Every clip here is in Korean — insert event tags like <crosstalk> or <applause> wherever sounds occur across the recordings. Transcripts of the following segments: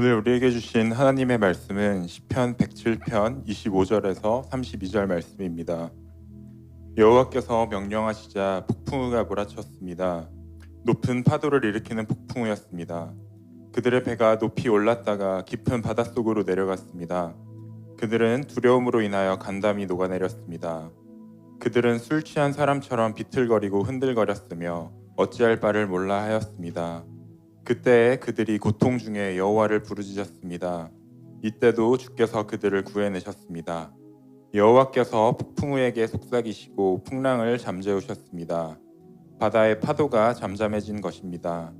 오늘 우리에게 주신 하나님의 말씀은 시편 107편 25절에서 32절 말씀입니다. 여호와께서 명령하시자 폭풍우가 몰아쳤습니다. 높은 파도를 일으키는 폭풍우였습니다. 그들의 배가 높이 올랐다가 깊은 바닷속으로 내려갔습니다. 그들은 두려움으로 인하여 간담이 녹아내렸습니다. 그들은 술 취한 사람처럼 비틀거리고 흔들거렸으며 어찌할 바를 몰라 하였습니다. 그때에 그들이 고통 중에 여호와를 부르짖었습니다. 이때도 주께서 그들을 구해내셨습니다. 여호와께서 폭풍우에게 속삭이시고 풍랑을 잠재우셨습니다. 바다의 파도가 잠잠해진 것입니다.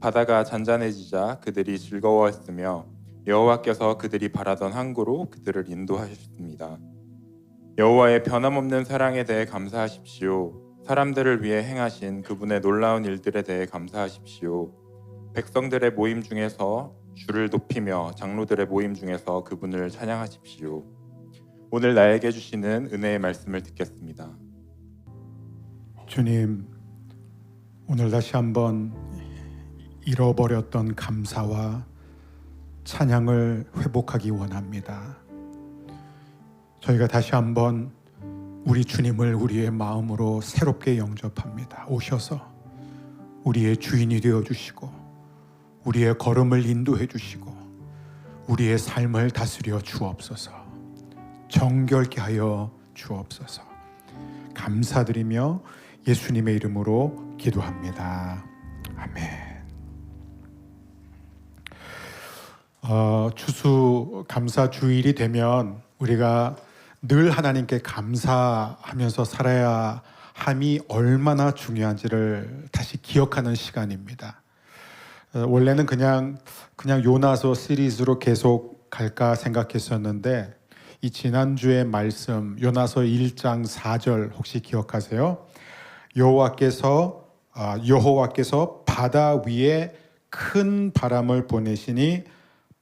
바다가 잔잔해지자 그들이 즐거워했으며 여호와께서 그들이 바라던 항구로 그들을 인도하셨습니다. 여호와의 변함없는 사랑에 대해 감사하십시오. 사람들을 위해 행하신 그분의 놀라운 일들에 대해 감사하십시오. 백성들의 모임 중에서 주를 높이며 장로들의 모임 중에서 그분을 찬양하십시오. 오늘 나에게 주시는 은혜의 말씀을 듣겠습니다. 주님, 오늘 다시 한번 잃어버렸던 감사와 찬양을 회복하기 원합니다. 저희가 다시 한번 우리 주님을 우리의 마음으로 새롭게 영접합니다. 오셔서 우리의 주인이 되어 주시고 우리의 걸음을 인도해 주시고 우리의 삶을 다스려 주옵소서. 정결케 하여 주옵소서. 감사드리며 예수님의 이름으로 기도합니다. 아멘. 어, 추수 감사 주일이 되면 우리가 늘 하나님께 감사하면서 살아야 함이 얼마나 중요한지를 다시 기억하는 시간입니다. 어, 원래는 그냥 그냥 요나서 시리즈로 계속 갈까 생각했었는데 이 지난주의 말씀 요나서 1장 4절 혹시 기억하세요? 여호와께서 아, 여호와께서 바다 위에 큰 바람을 보내시니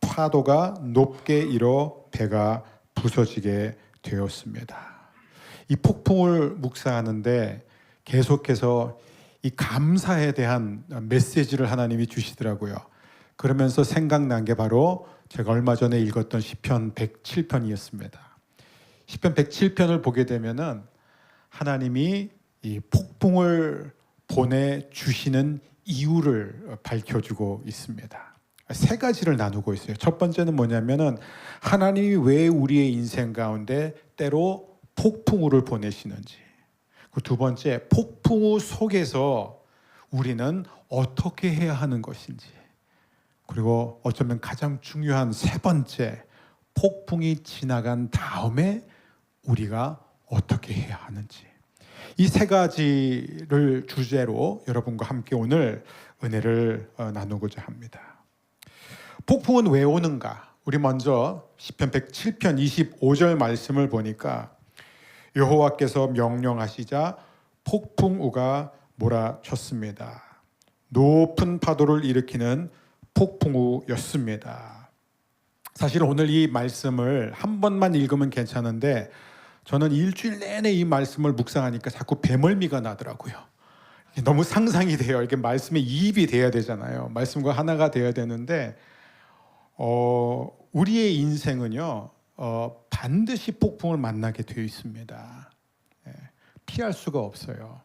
파도가 높게 일어 배가 부서지게 되었습니다. 이 폭풍을 묵상하는데 계속해서 이 감사에 대한 메시지를 하나님이 주시더라고요. 그러면서 생각난 게 바로 제가 얼마 전에 읽었던 시편 107편이었습니다. 시편 107편을 보게 되면은 하나님이 이 폭풍을 보내 주시는 이유를 밝혀주고 있습니다. 세 가지를 나누고 있어요. 첫 번째는 뭐냐면은 하나님이 왜 우리의 인생 가운데 때로 폭풍우를 보내시는지. 그두 번째, 폭풍우 속에서 우리는 어떻게 해야 하는 것인지. 그리고 어쩌면 가장 중요한 세 번째, 폭풍이 지나간 다음에 우리가 어떻게 해야 하는지. 이 세 가지를 주제로 여러분과 함께 오늘 은혜를 어, 나누고자 합니다. 폭풍은 왜 오는가? 우리 먼저 시편 107편 25절 말씀을 보니까 여호와께서 명령하시자 폭풍우가 몰아쳤습니다. 높은 파도를 일으키는 폭풍우였습니다. 사실 오늘 이 말씀을 한 번만 읽으면 괜찮은데 저는 일주일 내내 이 말씀을 묵상하니까 자꾸 배멀미가 나더라고요. 너무 상상이 돼요. 이렇게 말씀에 이입이 돼야 되잖아요. 말씀과 하나가 돼야 되는데 어, 우리의 인생은요 어, 반드시 폭풍을 만나게 되어 있습니다. 예, 피할 수가 없어요.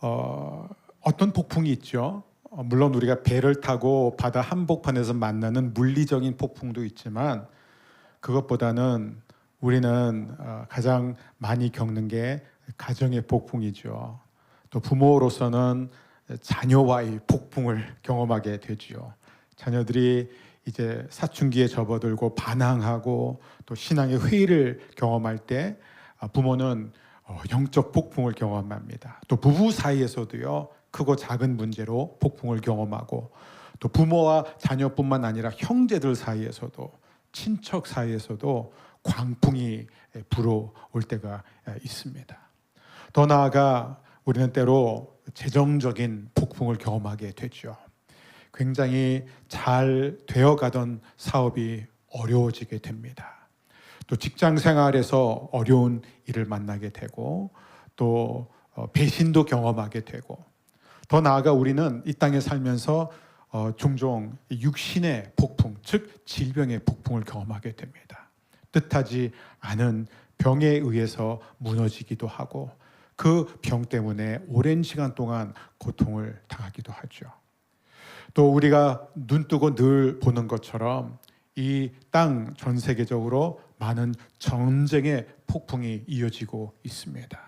어, 어떤 폭풍이 있죠. 어, 물론 우리가 배를 타고 바다 한복판에서 만나는 물리적인 폭풍도 있지만 그것보다는 우리는 어, 가장 많이 겪는 게 가정의 폭풍이죠. 또 부모로서는 자녀와의 폭풍을 경험하게 되지요. 자녀들이 이제 사춘기에 접어들고 반항하고 또 신앙의 회의를 경험할 때 아, 부모는 어, 영적 폭풍을 경험합니다. 또 부부 사이에서도요 크고 작은 문제로 폭풍을 경험하고 또 부모와 자녀뿐만 아니라 형제들 사이에서도 친척 사이에서도 광풍이 불어올 때가 있습니다. 더 나아가 우리는 때로 재정적인 폭풍을 경험하게 되죠. 굉장히 잘 되어가던 사업이 어려워지게 됩니다. 또 직장 생활에서 어려운 일을 만나게 되고 또 어, 배신도 경험하게 되고 더 나아가 우리는 이 땅에 살면서 어, 종종 육신의 폭풍, 즉 질병의 폭풍을 경험하게 됩니다. 뜻하지 않은 병에 의해서 무너지기도 하고 그 병 때문에 오랜 시간 동안 고통을 당하기도 하죠. 또 우리가 눈 뜨고 늘 보는 것처럼 이 땅 전 세계적으로 많은 전쟁의 폭풍이 이어지고 있습니다.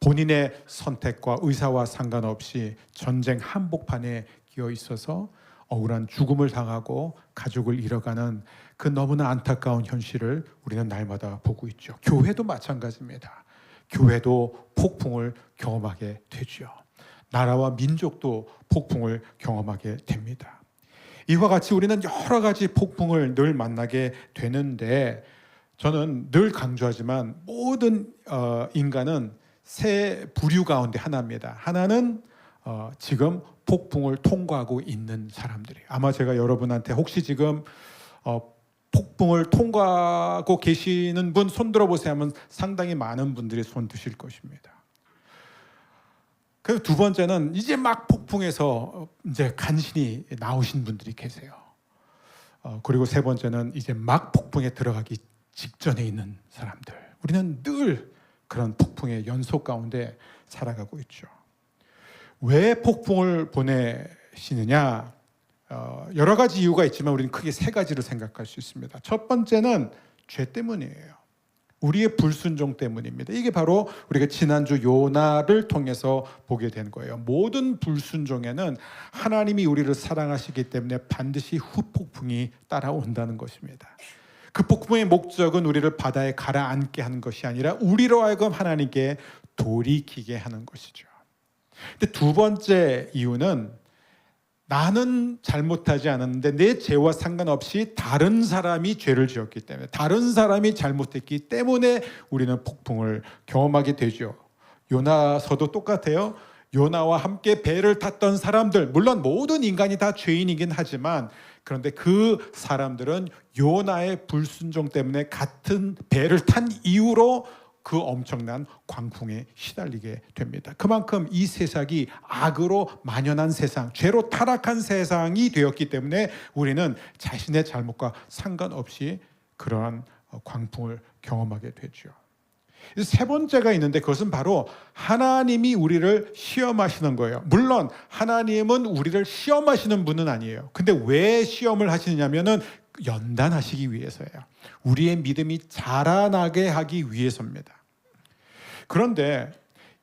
본인의 선택과 의사와 상관없이 전쟁 한복판에 끼어 있어서 억울한 죽음을 당하고 가족을 잃어가는 그 너무나 안타까운 현실을 우리는 날마다 보고 있죠. 교회도 마찬가지입니다. 교회도 폭풍을 경험하게 되죠. 나라와 민족도 폭풍을 경험하게 됩니다. 이와 같이 우리는 여러 가지 폭풍을 늘 만나게 되는데 저는 늘 강조하지만 모든 어, 인간은 세 부류 가운데 하나입니다. 하나는 어, 지금 폭풍을 통과하고 있는 사람들이 아마 제가 여러분한테 혹시 지금 어, 폭풍을 통과하고 계시는 분 손 들어 보세요 하면 상당히 많은 분들이 손 드실 것입니다. 그두 번째는 이제 막 폭풍에서 이제 간신히 나오신 분들이 계세요. 어, 그리고 세 번째는 이제 막 폭풍에 들어가기 직전에 있는 사람들. 우리는 늘 그런 폭풍의 연속 가운데 살아가고 있죠. 왜 폭풍을 보내시느냐? 어, 여러 가지 이유가 있지만 우리는 크게 세 가지를 생각할 수 있습니다. 첫 번째는 죄 때문이에요. 우리의 불순종 때문입니다. 이게 바로 우리가 지난주 요나를 통해서 보게 된 거예요. 모든 불순종에는 하나님이 우리를 사랑하시기 때문에 반드시 후폭풍이 따라온다는 것입니다. 그 폭풍의 목적은 우리를 바다에 가라앉게 하는 것이 아니라 우리로 하여금 하나님께 돌이키게 하는 것이죠. 근데 두 번째 이유는 나는 잘못하지 않았는데 내 죄와 상관없이 다른 사람이 죄를 지었기 때문에 다른 사람이 잘못했기 때문에 우리는 폭풍을 경험하게 되죠. 요나서도 똑같아요. 요나와 함께 배를 탔던 사람들 물론 모든 인간이 다 죄인이긴 하지만 그런데 그 사람들은 요나의 불순종 때문에 같은 배를 탄 이후로 그 엄청난 광풍에 시달리게 됩니다. 그만큼 이 세상이 악으로 만연한 세상, 죄로 타락한 세상이 되었기 때문에 우리는 자신의 잘못과 상관없이 그러한 광풍을 경험하게 되죠. 세 번째가 있는데 그것은 바로 하나님이 우리를 시험하시는 거예요. 물론 하나님은 우리를 시험하시는 분은 아니에요. 근데 왜 시험을 하시느냐면은 연단하시기 위해서예요. 우리의 믿음이 자라나게 하기 위해서입니다. 그런데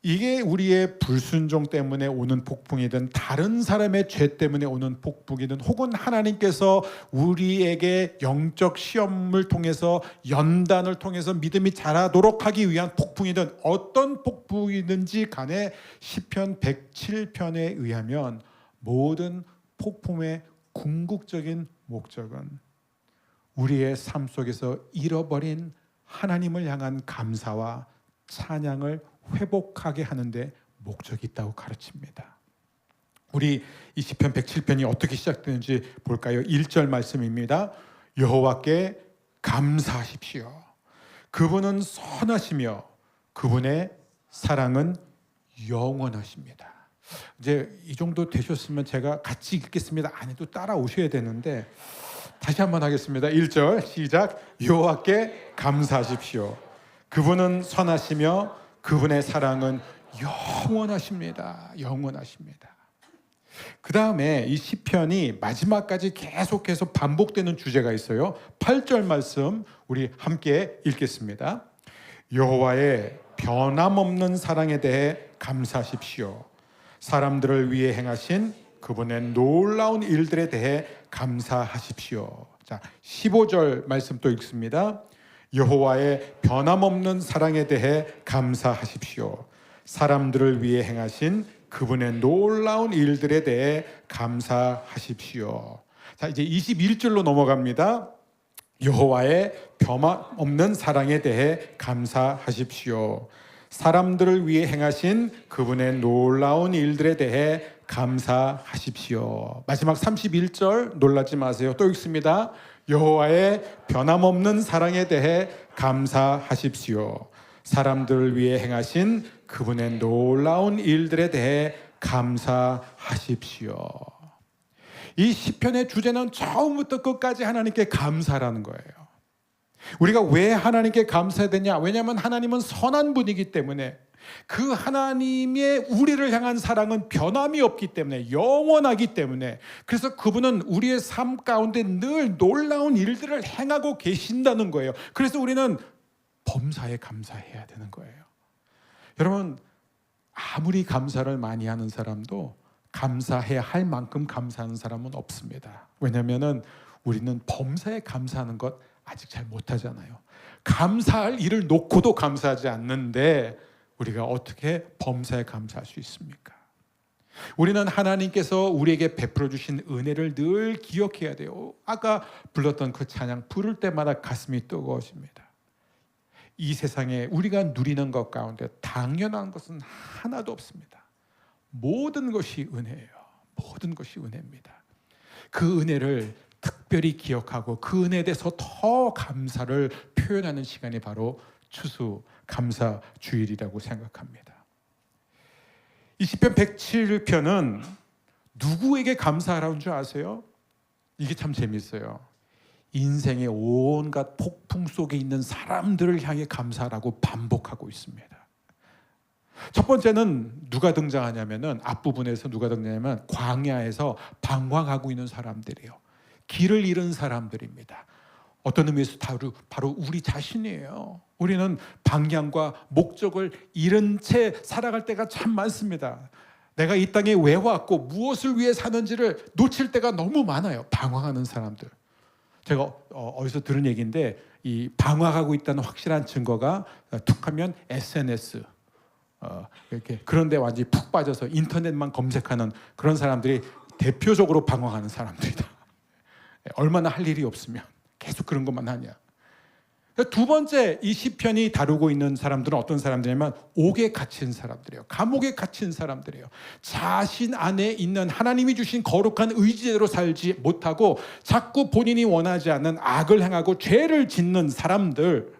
이게 우리의 불순종 때문에 오는 폭풍이든 다른 사람의 죄 때문에 오는 폭풍이든 혹은 하나님께서 우리에게 영적 시험을 통해서 연단을 통해서 믿음이 자라도록 하기 위한 폭풍이든 어떤 폭풍이든지 간에 시편 107편에 의하면 모든 폭풍의 궁극적인 목적은 우리의 삶 속에서 잃어버린 하나님을 향한 감사와 찬양을 회복하게 하는데 목적이 있다고 가르칩니다. 우리 이 시편 107편이 어떻게 시작되는지 볼까요? 1절 말씀입니다. 여호와께 감사하십시오. 그분은 선하시며 그분의 사랑은 영원하십니다. 이제 이 정도 되셨으면 제가 같이 읽겠습니다. 아니도 따라오셔야 되는데 다시 한번 하겠습니다. 1절 시작. 여호와께 감사하십시오. 그분은 선하시며 그분의 사랑은 영원하십니다. 영원하십니다. 그 다음에 이 시편이 마지막까지 계속해서 반복되는 주제가 있어요. 8절 말씀 우리 함께 읽겠습니다. 여호와의 변함없는 사랑에 대해 감사하십시오. 사람들을 위해 행하신 그분의 놀라운 일들에 대해 감사하십시오. 자, 15절 말씀 또 읽습니다. 여호와의 변함없는 사랑에 대해 감사하십시오. 사람들을 위해 행하신 그분의 놀라운 일들에 대해 감사하십시오. 자, 이제 21절로 넘어갑니다. 여호와의 변함없는 사랑에 대해 감사하십시오. 사람들을 위해 행하신 그분의 놀라운 일들에 대해 감사하십시오. 마지막 31절 놀라지 마세요. 또 읽습니다. 여호와의 변함없는 사랑에 대해 감사하십시오. 사람들을 위해 행하신 그분의 놀라운 일들에 대해 감사하십시오. 이 시편의 주제는 처음부터 끝까지 하나님께 감사라는 거예요. 우리가 왜 하나님께 감사해야 되냐? 왜냐하면 하나님은 선한 분이기 때문에 그 하나님의 우리를 향한 사랑은 변함이 없기 때문에 영원하기 때문에 그래서 그분은 우리의 삶 가운데 늘 놀라운 일들을 행하고 계신다는 거예요. 그래서 우리는 범사에 감사해야 되는 거예요. 여러분 아무리 감사를 많이 하는 사람도 감사해야 할 만큼 감사하는 사람은 없습니다. 왜냐하면은 우리는 범사에 감사하는 것 아직 잘 못하잖아요. 감사할 일을 놓고도 감사하지 않는데 우리가 어떻게 범사에 감사할 수 있습니까? 우리는 하나님께서 우리에게 베풀어 주신 은혜를 늘 기억해야 돼요. 아까 불렀던 그 찬양 부를 때마다 가슴이 뜨거워집니다. 이 세상에 우리가 누리는 것 가운데 당연한 것은 하나도 없습니다. 모든 것이 은혜예요. 모든 것이 은혜입니다. 그 은혜를 특별히 기억하고 그 은혜에 대해서 더 감사를 표현하는 시간이 바로 추수 감사 주일이라고 생각합니다. 이 시편 107편은 누구에게 감사하라는 줄 아세요? 이게 참 재밌어요. 인생의 온갖 폭풍 속에 있는 사람들을 향해 감사라고 반복하고 있습니다. 첫 번째는 누가 등장하냐면은 앞부분에서 누가 등장하냐면 광야에서 방황하고 있는 사람들이에요. 길을 잃은 사람들입니다. 어떤 의미에서 바로, 바로 우리 자신이에요. 우리는 방향과 목적을 잃은 채 살아갈 때가 참 많습니다. 내가 이 땅에 왜 왔고 무엇을 위해 사는지를 놓칠 때가 너무 많아요. 방황하는 사람들. 제가 어, 어디서 들은 얘기인데 이 방황하고 있다는 확실한 증거가 툭하면 SNS 어, 이렇게 그런데 완전히 푹 빠져서 인터넷만 검색하는 그런 사람들이 대표적으로 방황하는 사람들이다. <laughs> 얼마나 할 일이 없으면 계속 그런 것만 하냐. 두 번째 이 시편이 다루고 있는 사람들은 어떤 사람들이냐면 옥에 갇힌 사람들이에요. 감옥에 갇힌 사람들이에요. 자신 안에 있는 하나님이 주신 거룩한 의지대로 살지 못하고 자꾸 본인이 원하지 않는 악을 행하고 죄를 짓는 사람들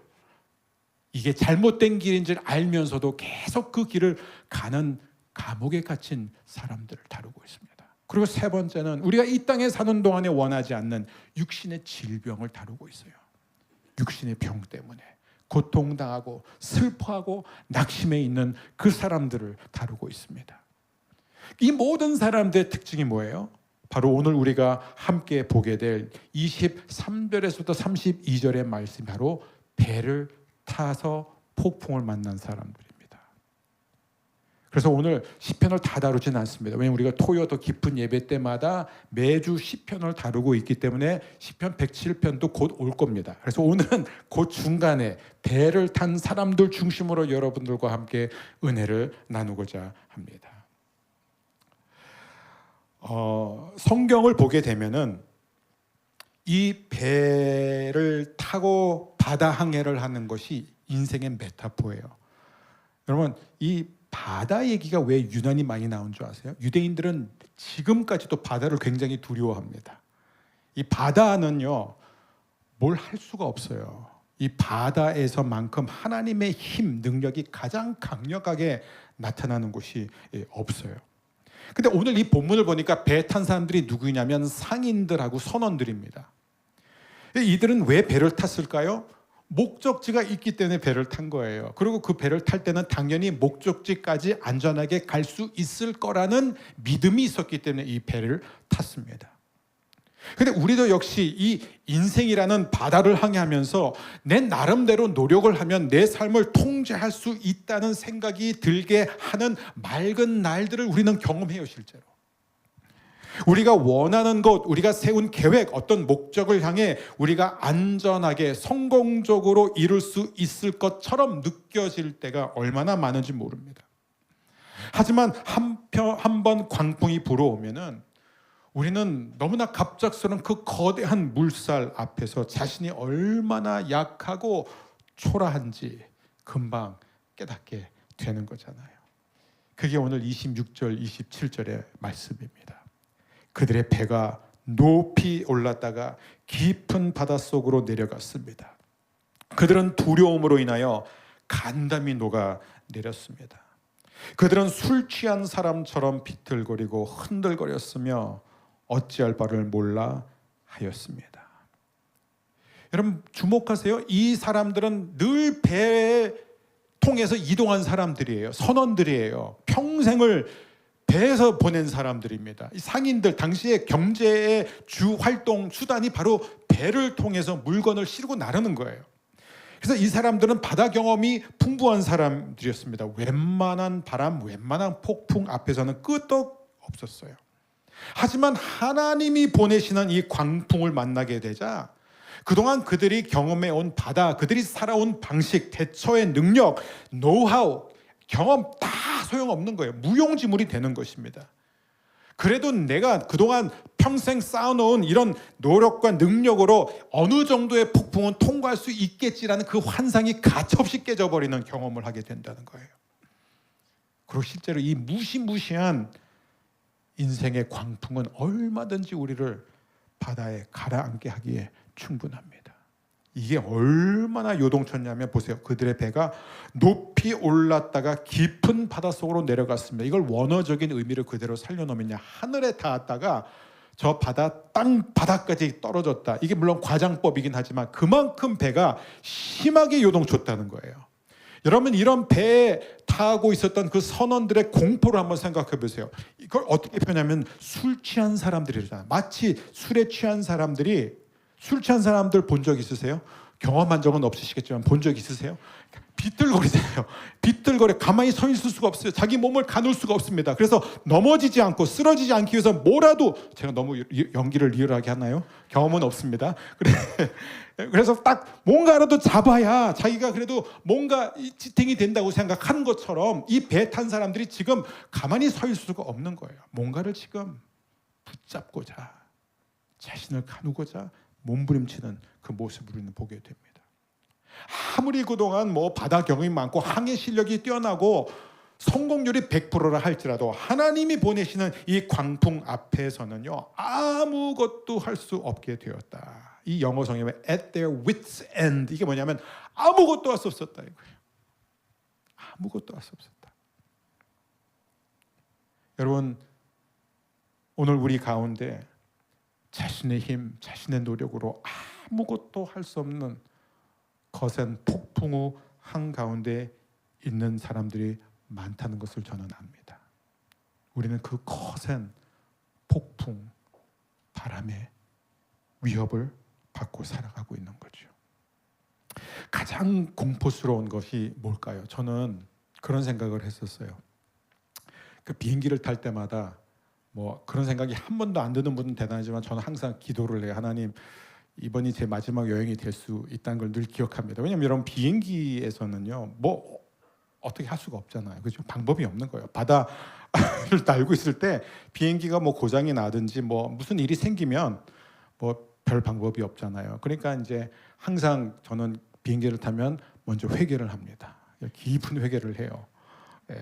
이게 잘못된 길인 줄 알면서도 계속 그 길을 가는 감옥에 갇힌 사람들을 다루고 있습니다. 그리고 세 번째는 우리가 이 땅에 사는 동안에 원하지 않는 육신의 질병을 다루고 있어요. 육신의 병 때문에 고통당하고 슬퍼하고 낙심해 있는 그 사람들을 다루고 있습니다. 이 모든 사람들의 특징이 뭐예요? 바로 오늘 우리가 함께 보게 될 23절에서부터 32절의 말씀이 바로 배를 타서 폭풍을 만난 사람들입니다. 그래서 오늘 시편을 다 다루진 않습니다. 왜냐하면 우리가 토요 더 깊은 예배 때마다 매주 시편을 다루고 있기 때문에 시편 107편도 곧 올 겁니다. 그래서 오늘은 그 중간에 배를 탄 사람들 중심으로 여러분들과 함께 은혜를 나누고자 합니다. 어, 성경을 보게 되면은 이 배를 타고 바다 항해를 하는 것이 인생의 메타포예요. 여러분 이 바다 얘기가 왜 유난히 많이 나온 줄 아세요? 유대인들은 지금까지도 바다를 굉장히 두려워합니다. 이 바다는요, 뭘 할 수가 없어요. 이 바다에서만큼 하나님의 힘, 능력이 가장 강력하게 나타나는 곳이 예, 없어요. 근데 오늘 이 본문을 보니까 배 탄 사람들이 누구냐면 상인들하고 선원들입니다. 이들은 왜 배를 탔을까요? 목적지가 있기 때문에 배를 탄 거예요. 그리고 그 배를 탈 때는 당연히 목적지까지 안전하게 갈 수 있을 거라는 믿음이 있었기 때문에 이 배를 탔습니다. 근데 우리도 역시 이 인생이라는 바다를 항해하면서 내 나름대로 노력을 하면 내 삶을 통제할 수 있다는 생각이 들게 하는 맑은 날들을 우리는 경험해요, 실제로. 우리가 원하는 것, 우리가 세운 계획, 어떤 목적을 향해 우리가 안전하게 성공적으로 이룰 수 있을 것처럼 느껴질 때가 얼마나 많은지 모릅니다. 하지만 한 번 광풍이 불어오면은 우리는 너무나 갑작스러운 그 거대한 물살 앞에서 자신이 얼마나 약하고 초라한지 금방 깨닫게 되는 거잖아요. 그게 오늘 26절, 27절의 말씀입니다. 그들의 배가 높이 올랐다가 깊은 바닷속으로 내려갔습니다. 그들은 두려움으로 인하여 간담이 녹아 내렸습니다. 그들은 술 취한 사람처럼 비틀거리고 흔들거렸으며 어찌할 바를 몰라 하였습니다. 여러분 주목하세요. 이 사람들은 늘 배에 통해서 이동한 사람들이에요. 선원들이에요. 평생을 배에서 보낸 사람들입니다. 이 상인들 당시의 경제의 주 활동 수단이 바로 배를 통해서 물건을 실고 나르는 거예요. 그래서 이 사람들은 바다 경험이 풍부한 사람들이었습니다. 웬만한 바람, 웬만한 폭풍 앞에서는 끄떡 없었어요. 하지만 하나님이 보내시는 이 광풍을 만나게 되자 그동안 그들이 경험해 온 바다, 그들이 살아온 방식, 대처의 능력, 노하우, 경험 다 소용없는 거예요. 무용지물이 되는 것입니다. 그래도 내가 그동안 평생 쌓아놓은 이런 노력과 능력으로 어느 정도의 폭풍은 통과할 수 있겠지라는 그 환상이 가차없이 깨져버리는 경험을 하게 된다는 거예요. 그리고 실제로 이 무시무시한 인생의 광풍은 얼마든지 우리를 바다에 가라앉게 하기에 충분합니다. 이게 얼마나 요동쳤냐면 보세요. 그들의 배가 높이 올랐다가 깊은 바닷속으로 내려갔습니다. 이걸 원어적인 의미를 그대로 살려놓으면요. 하늘에 닿았다가 저 바다 땅 바닥까지 떨어졌다. 이게 물론 과장법이긴 하지만 그만큼 배가 심하게 요동쳤다는 거예요. 여러분 이런 배에 타고 있었던 그 선원들의 공포를 한번 생각해 보세요. 이걸 어떻게 표현하면 술 취한 사람들이잖아요. 마치 술에 취한 사람들이 술 취한 사람들 본 적 있으세요? 경험한 적은 없으시겠지만 본 적 있으세요? 비틀거리잖아요. 비틀거려 가만히 서 있을 수가 없어요. 자기 몸을 가눌 수가 없습니다. 그래서 넘어지지 않고 쓰러지지 않기 위해서 뭐라도 제가 너무 리- 연기를 리얼하게 하나요? 경험은 없습니다. 그래, <laughs> 그래서 딱 뭔가라도 잡아야 자기가 그래도 뭔가 이 지탱이 된다고 생각하는 것처럼 이 배 탄 사람들이 지금 가만히 서 있을 수가 없는 거예요. 뭔가를 지금 붙잡고자 자신을 가누고자 몸부림치는 그 모습을 우리는 보게 됩니다. 아무리 그동안 뭐 바다 경험이 많고 항해 실력이 뛰어나고 성공률이 100%라 할지라도 하나님이 보내시는 이 광풍 앞에서는요 아무것도 할 수 없게 되었다. 이 영어 성경에 at their wits end 이게 뭐냐면 아무것도 할 수 없었다 이거예요. 아무것도 할 수 없었다. 여러분 오늘 우리 가운데 자신의 힘, 자신의 노력으로 아무것도 할 수 없는 거센 폭풍 후 한가운데 있는 사람들이 많다는 것을 저는 압니다. 우리는 그 거센 폭풍, 바람의 위협을 받고 살아가고 있는 거죠. 가장 공포스러운 것이 뭘까요? 저는 그런 생각을 했었어요. 그 비행기를 탈 때마다 뭐 그런 생각이 한 번도 안 드는 분은 대단하지만 저는 항상 기도를 해요. 하나님 이번이 제 마지막 여행이 될 수 있다는 걸 늘 기억합니다. 왜냐하면 여러분 비행기에서는요 뭐 어떻게 할 수가 없잖아요. 그죠? 방법이 없는 거예요. 바다를 <laughs> 날고 있을 때 비행기가 뭐 고장이 나든지 뭐 무슨 일이 생기면 뭐 별 방법이 없잖아요. 그러니까 이제 항상 저는 비행기를 타면 먼저 회개를 합니다. 깊은 회개를 해요. 예.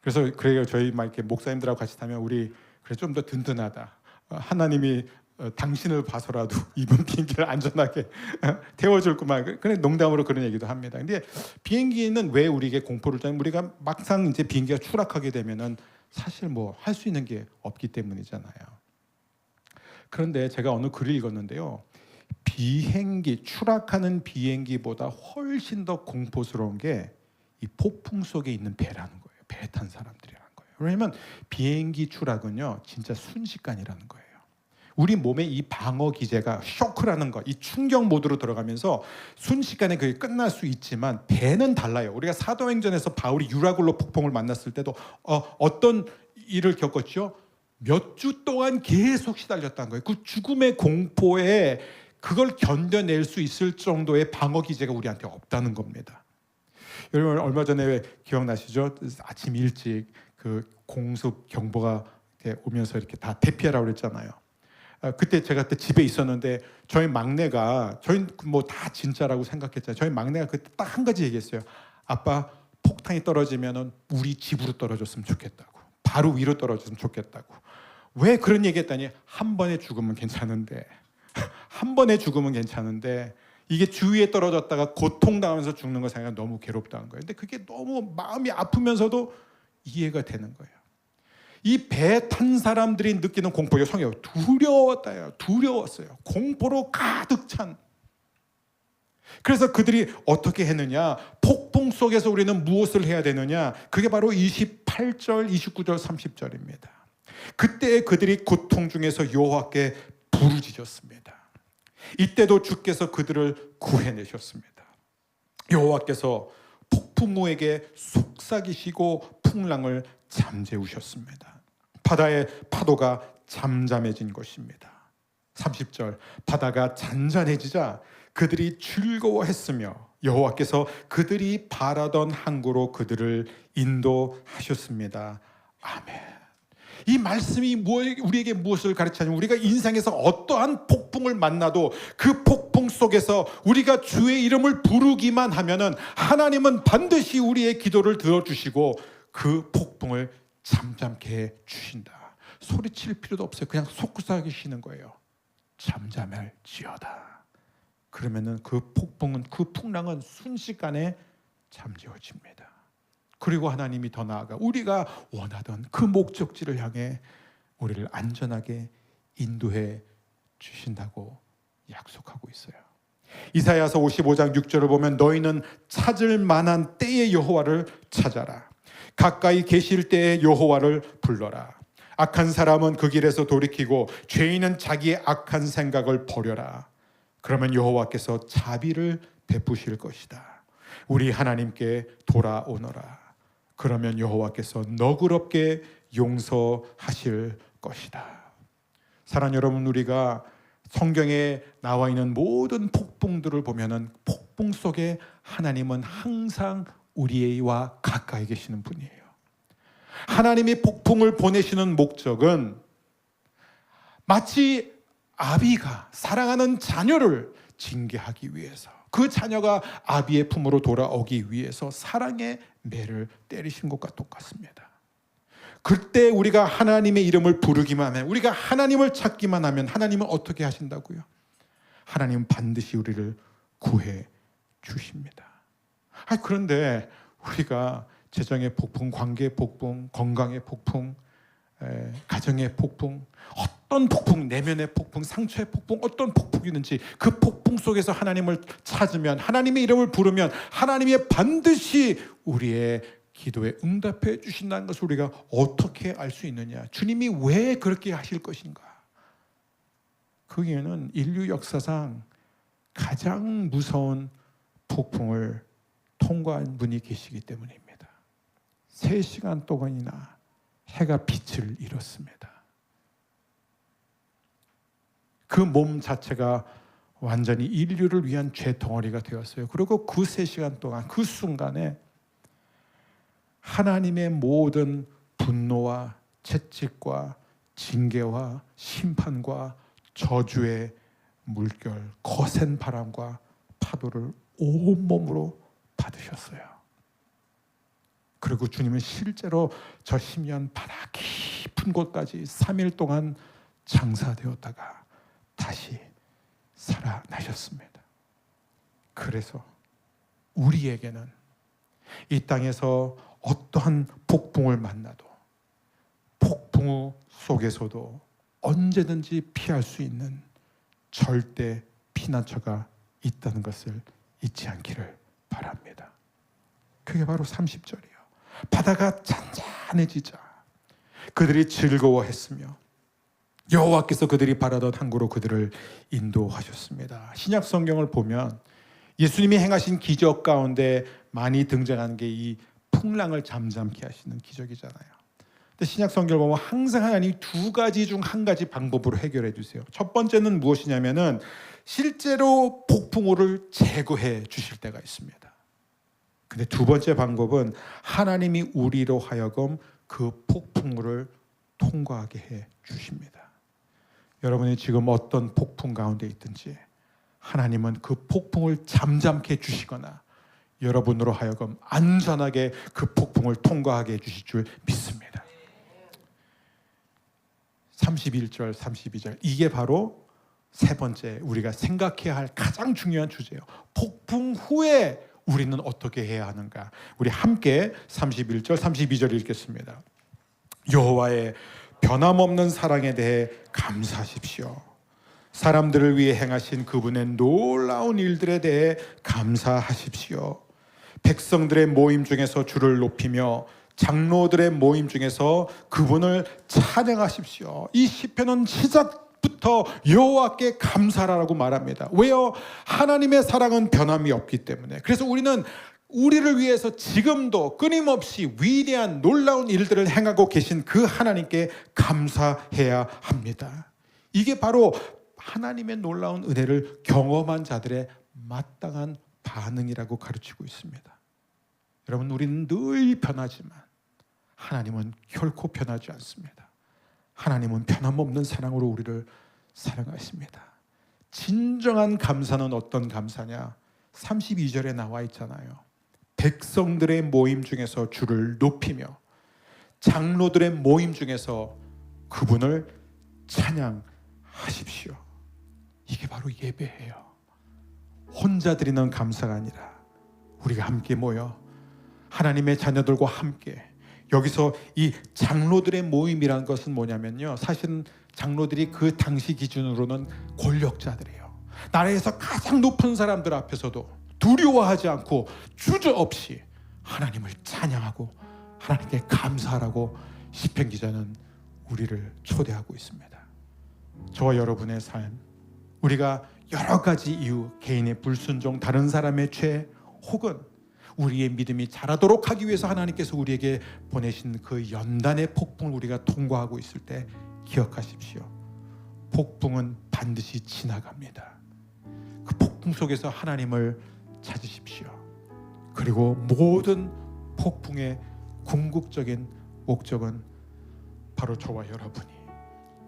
그래서 그래요. 저희 막 이렇게 목사님들하고 같이 타면 우리 그래 좀더 든든하다. 어, 하나님이 어, 당신을 봐서라도 <laughs> 이번 비행기를 안전하게 어, 태워줄구만. 그래 농담으로 그런 얘기도 합니다. 근데 비행기는 왜 우리에게 공포를 주냐면 우리가 막상 이제 비행기가 추락하게 되면은 사실 뭐 할 수 있는 게 없기 때문이잖아요. 그런데 제가 어느 글을 읽었는데요. 비행기 추락하는 비행기보다 훨씬 더 공포스러운 게 이 폭풍 속에 있는 배라는 거예요. 배탄 거예요. 왜냐하면 비행기 추락은요, 진짜 순식간이라는 거예요. 우리 몸의 이 방어 기제가 쇼크라는 거, 이 충격 모드로 들어가면서 순식간에 그게 끝날 수 있지만 배는 달라요. 우리가 사도행전에서 바울이 유라굴로 폭풍을 만났을 때도 어, 어떤 일을 겪었죠? 몇 주 동안 계속 시달렸다는 거예요. 그 죽음의 공포에 그걸 견뎌낼 수 있을 정도의 방어 기제가 우리한테 없다는 겁니다. 여러분 얼마 전에 왜 기억나시죠? 아침 일찍 그 공습 경보가 이렇게 오면서 이렇게 다 대피하라고 그랬잖아요. 아, 그때 제가 그때 집에 있었는데 저희 막내가 저희 뭐 다 진짜라고 생각했잖아요. 저희 막내가 그때 딱 한 가지 얘기했어요. 아빠 폭탄이 떨어지면은 우리 집으로 떨어졌으면 좋겠다고. 바로 위로 떨어졌으면 좋겠다고. 왜 그런 얘기했다니 한 번에 죽으면 괜찮은데 <laughs> 한 번에 죽으면 괜찮은데 이게 주위에 떨어졌다가 고통당하면서 죽는 거 생각 너무 괴롭다는 거예요. 근데 그게 너무 마음이 아프면서도 이해가 되는 거예요. 이 배 탄 사람들이 느끼는 공포의 성역 두려웠다요. 두려웠어요. 공포로 가득 찬. 그래서 그들이 어떻게 했느냐? 폭풍 속에서 우리는 무엇을 해야 되느냐? 그게 바로 28절, 29절, 30절입니다. 그때 그들이 고통 중에서 여호와께 부르짖었습니다. 이때도 주께서 그들을 구해내셨습니다. 여호와께서 폭풍우에게 속삭이시고 풍랑을 잠재우셨습니다. 바다의 파도가 잠잠해진 것입니다. 30절 바다가 잔잔해지자 그들이 즐거워했으며 여호와께서 그들이 바라던 항구로 그들을 인도하셨습니다. 아멘. 이 말씀이 우리에게 무엇을 가르치냐면 우리가 인생에서 어떠한 폭풍을 만나도 그 폭풍 속에서 우리가 주의 이름을 부르기만 하면은 하나님은 반드시 우리의 기도를 들어주시고 그 폭풍을 잠잠케 해 주신다. 소리칠 필요도 없어요. 그냥 속삭이시는 거예요. 잠잠할지어다. 그러면은 그 폭풍은 그 풍랑은 순식간에 잠재워집니다. 그리고 하나님이 더 나아가 우리가 원하던 그 목적지를 향해 우리를 안전하게 인도해 주신다고 약속하고 있어요. 이사야서 55장 6절을 보면 너희는 찾을 만한 때의 여호와를 찾아라. 가까이 계실 때의 여호와를 불러라. 악한 사람은 그 길에서 돌이키고 죄인은 자기의 악한 생각을 버려라. 그러면 여호와께서 자비를 베푸실 것이다. 우리 하나님께 돌아오너라. 그러면 여호와께서 너그럽게 용서하실 것이다. 사랑 여러분 우리가 성경에 나와 있는 모든 폭풍들을 보면은 폭풍 속에 하나님은 항상 우리와 가까이 계시는 분이에요. 하나님이 폭풍을 보내시는 목적은 마치 아비가 사랑하는 자녀를 징계하기 위해서 그 자녀가 아비의 품으로 돌아오기 위해서 사랑의 매를 때리신 것과 똑같습니다. 그때 우리가 하나님의 이름을 부르기만 하면 우리가 하나님을 찾기만 하면 하나님은 어떻게 하신다고요? 하나님은 반드시 우리를 구해 주십니다. 아 그런데 우리가 재정의 폭풍, 관계의 폭풍, 건강의 폭풍, 에, 가정의 폭풍, 어떤 폭풍, 내면의 폭풍, 상처의 폭풍, 어떤 폭풍이든지 그 폭풍 속에서 하나님을 찾으면 하나님의 이름을 부르면 하나님이 반드시 우리의 기도에 응답해 주신다는 것을 우리가 어떻게 알 수 있느냐? 주님이 왜 그렇게 하실 것인가? 그 이유는 인류 역사상 가장 무서운 폭풍을 통과한 분이 계시기 때문입니다. 3시간 동안이나 해가 빛을 잃었습니다. 그 몸 자체가 완전히 인류를 위한 죄 덩어리가 되었어요. 그리고 그 세 시간 동안 그 순간에 하나님의 모든 분노와 채찍과 징계와 심판과 저주의 물결, 거센 바람과 파도를 온몸으로 받으셨어요. 그리고 주님은 실제로 저 심연 바다 깊은 곳까지 3일 동안 장사되었다가 다시 살아나셨습니다. 그래서 우리에게는 이 땅에서 어떠한 폭풍을 만나도 폭풍 속에서도 언제든지 피할 수 있는 절대 피난처가 있다는 것을 잊지 않기를 바랍니다. 그게 바로 30절이에요. 바다가 잔잔해지자 그들이 즐거워했으며 여호와께서 그들이 바라던 항구로 그들을 인도하셨습니다. 신약 성경을 보면 예수님이 행하신 기적 가운데 많이 등장한 게 이 풍랑을 잠잠케 하시는 기적이잖아요. 근데 신약 성경을 보면 항상 하나님 두 가지 중 한 가지 방법으로 해결해 주세요. 첫 번째는 무엇이냐면은 실제로 폭풍우를 제거해 주실 때가 있습니다. 근데 두 번째 방법은 하나님이 우리로 하여금 그 폭풍우를 통과하게 해 주십니다. 여러분이 지금 어떤 폭풍 가운데 있든지 하나님은 그 폭풍을 잠잠케 해 주시거나 여러분으로 하여금 안전하게 그 폭풍을 통과하게 해 주실 줄 믿습니다. 31절, 32절 이게 바로 세 번째 우리가 생각해야 할 가장 중요한 주제예요. 폭풍 후에 우리는 어떻게 해야 하는가? 우리 함께 31절, 32절 읽겠습니다. 여호와의 변함없는 사랑에 대해 감사하십시오. 사람들을 위해 행하신 그분의 놀라운 일들에 대해 감사하십시오. 백성들의 모임 중에서 주를 높이며 장로들의 모임 중에서 그분을 찬양하십시오. 이 시편은 시작 부터 여호와께 감사라고 말합니다. 왜요? 하나님의 사랑은 변함이 없기 때문에. 그래서 우리는 우리를 위해서 지금도 끊임없이 위대한 놀라운 일들을 행하고 계신 그 하나님께 감사해야 합니다. 이게 바로 하나님의 놀라운 은혜를 경험한 자들의 마땅한 반응이라고 가르치고 있습니다. 여러분 우리는 늘 변하지만 하나님은 결코 변하지 않습니다. 하나님은 변함없는 사랑으로 우리를 사랑하십니다. 진정한 감사는 어떤 감사냐? 32절에 나와 있잖아요. 백성들의 모임 중에서 주를 높이며 장로들의 모임 중에서 그분을 찬양하십시오. 이게 바로 예배예요. 혼자 드리는 감사가 아니라 우리가 함께 모여 하나님의 자녀들과 함께 여기서 이 장로들의 모임이라는 것은 뭐냐면요. 사실은 장로들이 그 당시 기준으로는 권력자들이에요. 나라에서 가장 높은 사람들 앞에서도 두려워하지 않고 주저없이 하나님을 찬양하고 하나님께 감사하라고 시편 기자는 우리를 초대하고 있습니다. 저와 여러분의 삶, 우리가 여러 가지 이유, 개인의 불순종, 다른 사람의 죄, 혹은 우리의 믿음이 자라도록 하기 위해서 하나님께서 우리에게 보내신 그 연단의 폭풍을 우리가 통과하고 있을 때 기억하십시오. 폭풍은 반드시 지나갑니다. 그 폭풍 속에서 하나님을 찾으십시오. 그리고 모든 폭풍의 궁극적인 목적은 바로 저와 여러분이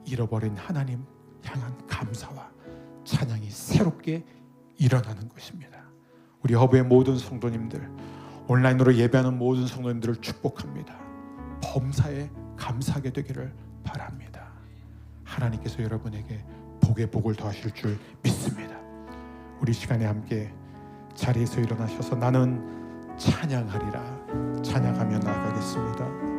잃어버린 하나님 향한 감사와 찬양이 새롭게 일어나는 것입니다. 우리 허브의 모든 성도님들, 온라인으로 예배하는 모든 성도님들을 축복합니다. 범사에 감사하게 되기를 바랍니다. 하나님께서 여러분에게 복의 복을 더하실 줄 믿습니다. 우리 시간에 함께 자리에서 일어나셔서 나는 찬양하리라 찬양하며 나아가겠습니다.